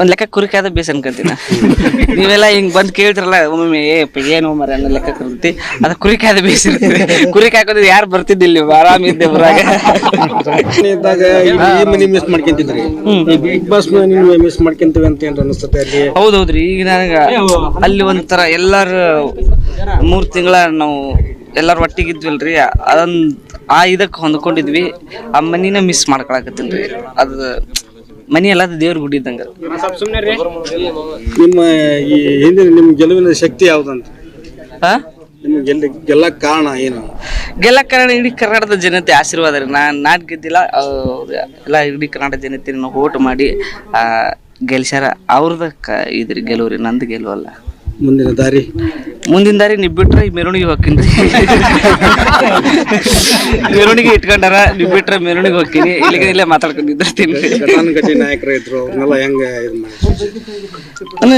ಒಂದ್ ಲೆಕ್ಕ ಕುರಿಕಾದ ಬೇಸ್ ಅನ್ಕೊಂತೀನಿ. ನೀವೆಲ್ಲ ಹಿಂಗ್ ಬಂದ್ ಕೇಳ್ತಿರಲ್ಲ ಒಮ್ಮೊಮ್ಮೆ ಏ ಪ ಏನು ಮರ ಅನ್ನೋ ಲೆಕ್ಕ ಕುರಿತಿ ಅದ ಕುರಿಕಾದ ಬೇಸ್ ಇರ್ತದೆ ಕುರಿ ಕಾಯ್ಕೋದ್ರೆ ಯಾರು ಬರ್ತಿದ್ದಿಲ್ಲ ಆರಾಮ ಇದ್ದೆ ಬರಾಗ. ಮಿಸ್ ಮಾಡ್ಕೊಂತಿದ್ರಿ. ಈ ಬಿಗ್ ಬಾಸ್ ನೀವು ಮಿಸ್ ಮಾಡ್ಕೊಂತೀವಿ ಅಂತ ಏನ್ ಅನಿಸ್ತದೆ ಅಲ್ಲಿ? ಹೌದೌದ್ರಿ. ಈಗ ನನಗ ಅಲ್ಲಿ ಒಂಥರ ಎಲ್ಲಾರ ಮೂರ್ ತಿಂಗಳ ನಾವು ಎಲ್ಲಾರು ಒಟ್ಟಿಗೆ ಇದ್ವಲ್ರಿ ಅದೊಂದ್ ಆ ಇದಕ್ಕೆ ಹೊಂದ್ಕೊಂಡಿದ್ವಿ. ಆ ಮನಿನ ಮಿಸ್ ಮಾಡ್ಕೊಳಕತ್ತೀನ್ರಿ. ಅದು ಮನಿ ಎಲ್ಲ ದೇವ್ರ ಗುಡಿ ಇದ್ದಂಗ ನಿಮ್ಮ ಈ ಹಿಂದಿನ ನಿಮ್ ಗೆಲುವಿನ ಶಕ್ತಿ ಯಾವ್ದಂತ? ಹಾ? ನಿಮ್ಗೆ ಗೆಲ್ಲ ಗೆಲ್ಲಕ್ ಕಾರಣ ಏನು? ಗೆಲ್ಲ ಕಾರಣ ಇಡೀ ಕರ್ನಾಟಕದ ಜನತೆ ಆಶೀರ್ವಾದ ರೀ. ನಾನು ನಾಟ್ ಗೆದ್ದಿಲ್ಲ ಅವ್ರು ಎಲ್ಲ ಇಡೀ ಕರ್ನಾಟಕ ಜನತೆ ನಾವು ಓಟ್ ಮಾಡಿ ಆ, ಗೆಲ್ಸ್ಯಾರ. ಅವ್ರದ ಕ ಇದ್ರಿ ಗೆಲುವು ರೀ ನಂದು ಗೆಲುವಲ್ಲ. ಮುಂದಿನ ದಾರಿ? ಮುಂದಿನ ದಾರಿ ನೀವು ಬಿಟ್ರೆ ಈ ಮೆರವಣಿಗೆ ಹೋಗ್ತೀನಿ. ಮೆರವಣಿಗೆ ಇಟ್ಕೊಂಡಾರ ನೀವು ಬಿಟ್ರೆ ಮೆರವಣಿಗೆ ಹೋಗ್ತೀನಿ. ಇಲ್ಲಿಗೆ ಇಲ್ಲೇ ಮಾತಾಡ್ಕೊಂಡಿದ್ದಿರ್ತೀನಿ ಘಟಾನುಘಟಿ ನಾಯಕರು ಇದ್ರು ಅವ್ರನ್ನೆಲ್ಲ ಹೆಂಗ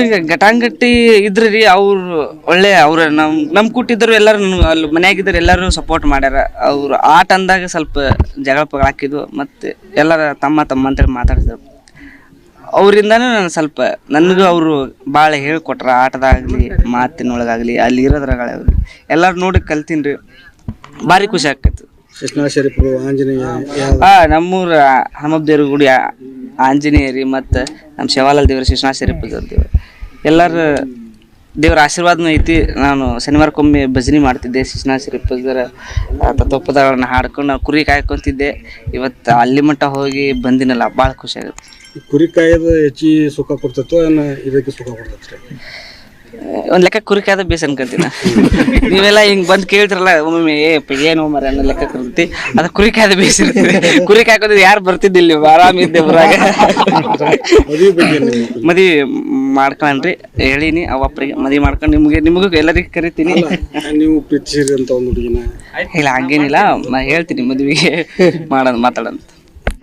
ಈಗ ಘಟಾಂಗಟ್ಟಿ ಇದ್ರಿ ರೀ ಅವ್ರು ಒಳ್ಳೆ ಅವ್ರ ನಮ್ ನಮ್ ಕೂಟಿದ್ರು ಎಲ್ಲರೂ ಅಲ್ಲಿ ಮನ್ಯಾಗಿದ್ರು ಎಲ್ಲರೂ ಸಪೋರ್ಟ್ ಮಾಡ್ಯಾರ. ಅವ್ರು ಆಟ ಅಂದಾಗ ಸ್ವಲ್ಪ ಜಗಳ ಪಗಳ ಹಾಕಿದ್ವು ಮತ್ತೆ ಎಲ್ಲರ ತಮ್ಮ ತಮ್ಮ ಅಂತೇಳಿ ಮಾತಾಡಿದ್ರು. ಅವರಿಂದಾನು ನಾನು ಸ್ವಲ್ಪ ನನಗೂ ಅವರು ಭಾಳ ಹೇಳ್ಕೊಟ್ರ ಆಟದಾಗಲಿ ಮಾತಿನೊಳಗಾಗಲಿ ಅಲ್ಲಿ ಇರೋದ್ರಾಗಲಿ ಎಲ್ಲರೂ ನೋಡಿ ಕಲ್ತೀನಿ ರೀ ಭಾರಿ ಖುಷಿ ಆಕೈತಿ ಕೃಷ್ಣ ಶರೀಫರು ಆಂಜನೇಯ ಯಾವ ಆ ನಮ್ಮೂರ ಹನುಮಪ್ಪ ದೇವ್ರ ಗುಡಿ ಆ- ಆಂಜನೇಯ ರೀ ಮತ್ತು ನಮ್ಮ ಶಿವಾಲಾಲ್ ದೇವ್ರ ಶಿವನಾ ಶರೀಫ್ ದೇವ್ರ. ಎಲ್ಲರ ದೇವ್ರ ಆಶೀರ್ವಾದನೂ ಐತಿ. ನಾನು ಶನಿವಾರಕ್ಕೊಮ್ಮೆ ಭಜನೆ ಮಾಡ್ತಿದ್ದೆ. ಶಿಶನಾ ಶ್ರೀಪದರ ತತ್ವಪದಗಳನ್ನ ಹಾಡ್ಕೊಂಡು ಕುರಿ ಕಾಯ್ಕೊಂತಿದ್ದೆ. ಇವತ್ತು ಅಲ್ಲಿ ಮಟ್ಟ ಹೋಗಿ ಬಂದಿನಲ್ಲ, ಭಾಳ ಖುಷಿ ಆಗುತ್ತೆ. ಕುರಿ ಕಾಯೋದು ಹೆಚ್ಚಿ ಸುಖ ಕೊಡ್ತೈತೋ ಇದಕ್ಕೆ ಸುಖ ಕೊಡ್ತೈತ್ರಿ? ಒಂದ್ ಲೆಕ್ಕ ಕುರಿಕಾದ ಬೇಸ್ ಅನ್ಕೊಂತೀನ. ನೀವೆಲ್ಲ ಹಿಂಗ್ ಬಂದ್ ಕೇಳ್ತಿರಲ್ಲ ಒಮ್ಮೊಮ್ಮೆ ಏ ಪ ಏನು ಮರ ಅನ್ನೋ ಲೆಕ್ಕ ಕುರಿತಿ ಅದ ಕುರಿಕಾದ ಬೇಸ್ ಇರ್ತದೆ ಯಾರು ಬರ್ತಿದ್ದಿಲ್ಲ ನೀವು ಆರಾಮ ಇದ್ದೆ ಬರಾಗ. ಮದುವೆ ಬಗ್ಗೆ ನಿಮ್ಮ ಮದ್ವಿ ಮಾಡ್ಕೊಂಡ್ರಿ ಹೇಳಿನಿ ಅವಪ್ಪರಿಗೆ ಮದ್ವಿ ಮಾಡ್ಕೊಂಡು ನಿಮ್ಗೆ ನಿಮಗೂ ಎಲ್ಲರಿಗೂ ಕರಿತೀನಿ. ನೀವು ಪ್ರೀತಿಸಿರಿ ಅಂತ ಒಂದು ಹುಡುಗಿನ. ಇಲ್ಲ ಹಂಗೇನಿಲ್ಲ. ನಾ ಹೇಳ್ತೀನಿ ಮದ್ವಿಗೆ ಮಾಡೋಣ ಮಾತಾಡೋಣ